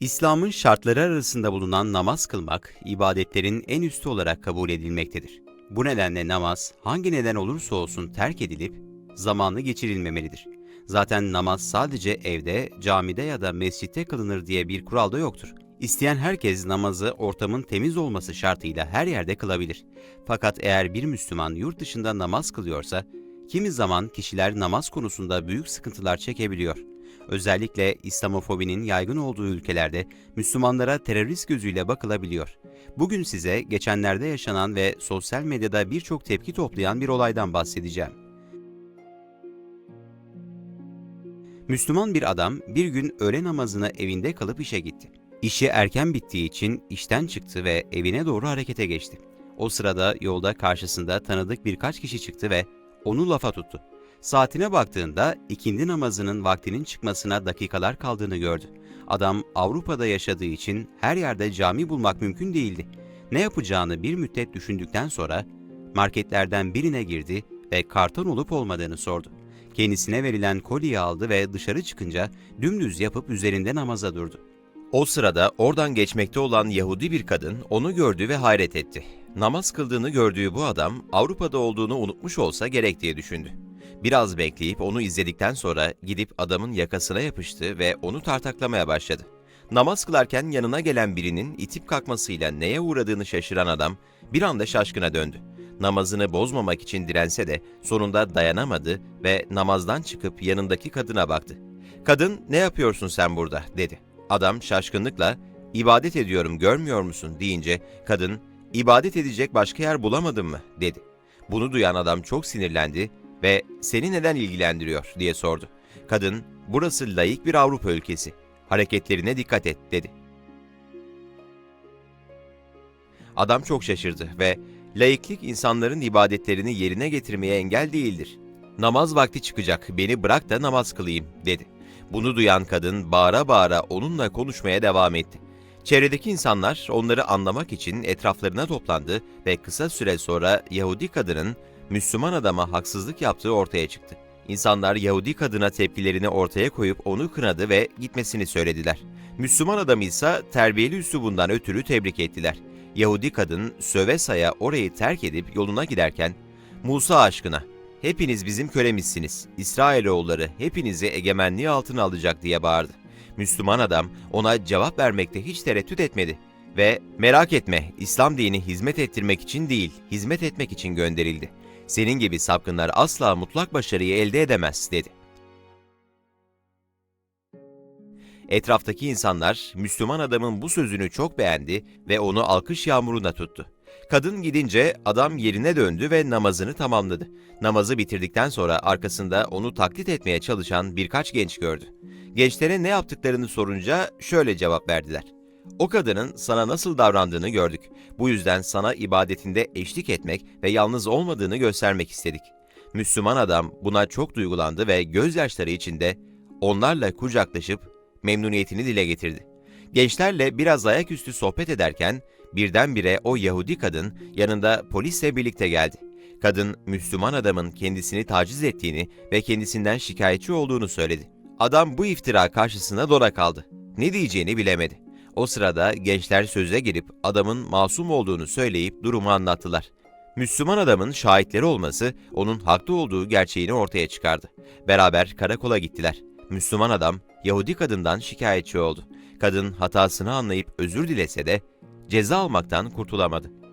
İslam'ın şartları arasında bulunan namaz kılmak, ibadetlerin en üstü olarak kabul edilmektedir. Bu nedenle namaz, hangi neden olursa olsun terk edilip, zamanlı geçirilmemelidir. Zaten namaz sadece evde, camide ya da mescitte kılınır diye bir kural da yoktur. İsteyen herkes namazı ortamın temiz olması şartıyla her yerde kılabilir. Fakat eğer bir Müslüman yurt dışında namaz kılıyorsa, kimi zaman kişiler namaz konusunda büyük sıkıntılar çekebiliyor. Özellikle İslamofobinin yaygın olduğu ülkelerde Müslümanlara terörist gözüyle bakılabiliyor. Bugün size geçenlerde yaşanan ve sosyal medyada birçok tepki toplayan bir olaydan bahsedeceğim. Müslüman bir adam bir gün öğle namazını evinde kalıp işe gitti. İşi erken bittiği için işten çıktı ve evine doğru harekete geçti. O sırada yolda karşısında tanıdık birkaç kişi çıktı ve onu lafa tuttu. Saatine baktığında ikindi namazının vaktinin çıkmasına dakikalar kaldığını gördü. Adam Avrupa'da yaşadığı için her yerde cami bulmak mümkün değildi. Ne yapacağını bir müddet düşündükten sonra marketlerden birine girdi ve karton olup olmadığını sordu. Kendisine verilen kolyeyi aldı ve dışarı çıkınca dümdüz yapıp üzerinde namaza durdu. O sırada oradan geçmekte olan Yahudi bir kadın onu gördü ve hayret etti. Namaz kıldığını gördüğü bu adam Avrupa'da olduğunu unutmuş olsa gerek diye düşündü. Biraz bekleyip onu izledikten sonra gidip adamın yakasına yapıştı ve onu tartaklamaya başladı. Namaz kılarken yanına gelen birinin itip kalkmasıyla neye uğradığını şaşıran adam bir anda şaşkına döndü. Namazını bozmamak için dirense de sonunda dayanamadı ve namazdan çıkıp yanındaki kadına baktı. Kadın ne yapıyorsun sen burada dedi. Adam şaşkınlıkla ibadet ediyorum görmüyor musun deyince kadın ibadet edecek başka yer bulamadın mı dedi. Bunu duyan adam çok sinirlendi ve seni neden ilgilendiriyor diye sordu. Kadın burası layık bir Avrupa ülkesi. Hareketlerine dikkat et dedi. Adam çok şaşırdı ve laiklik insanların ibadetlerini yerine getirmeye engel değildir. Namaz vakti çıkacak beni bırak da namaz kılayım dedi. Bunu duyan kadın bağıra bağıra onunla konuşmaya devam etti. Çevredeki insanlar onları anlamak için etraflarına toplandı ve kısa süre sonra Yahudi kadının Müslüman adama haksızlık yaptığı ortaya çıktı. İnsanlar Yahudi kadına tepkilerini ortaya koyup onu kınadı ve gitmesini söylediler. Müslüman adamı ise terbiyeli üslubundan ötürü tebrik ettiler. Yahudi kadın söve saya orayı terk edip yoluna giderken, Musa aşkına, hepiniz bizim kölemizsiniz, İsrailoğulları hepinizi egemenliği altına alacak diye bağırdı. Müslüman adam ona cevap vermekte hiç tereddüt etmedi ve merak etme İslam dini hizmet ettirmek için değil, hizmet etmek için gönderildi. Senin gibi sapkınlar asla mutlak başarıyı elde edemez dedi. Etraftaki insanlar Müslüman adamın bu sözünü çok beğendi ve onu alkış yağmuruna tuttu. Kadın gidince adam yerine döndü ve namazını tamamladı. Namazı bitirdikten sonra arkasında onu taklit etmeye çalışan birkaç genç gördü. Gençlere ne yaptıklarını sorunca şöyle cevap verdiler. O kadının sana nasıl davrandığını gördük. Bu yüzden sana ibadetinde eşlik etmek ve yalnız olmadığını göstermek istedik. Müslüman adam buna çok duygulandı ve gözyaşları içinde onlarla kucaklaşıp memnuniyetini dile getirdi. Gençlerle biraz ayaküstü sohbet ederken birdenbire o Yahudi kadın yanında polisle birlikte geldi. Kadın Müslüman adamın kendisini taciz ettiğini ve kendisinden şikayetçi olduğunu söyledi. Adam bu iftira karşısında dona kaldı. Ne diyeceğini bilemedi. O sırada gençler söze girip adamın masum olduğunu söyleyip durumu anlattılar. Müslüman adamın şahitleri olması onun haklı olduğu gerçeğini ortaya çıkardı. Beraber karakola gittiler. Müslüman adam Yahudi kadından şikayetçi oldu. Kadın hatasını anlayıp özür dilese de ceza almaktan kurtulamadı.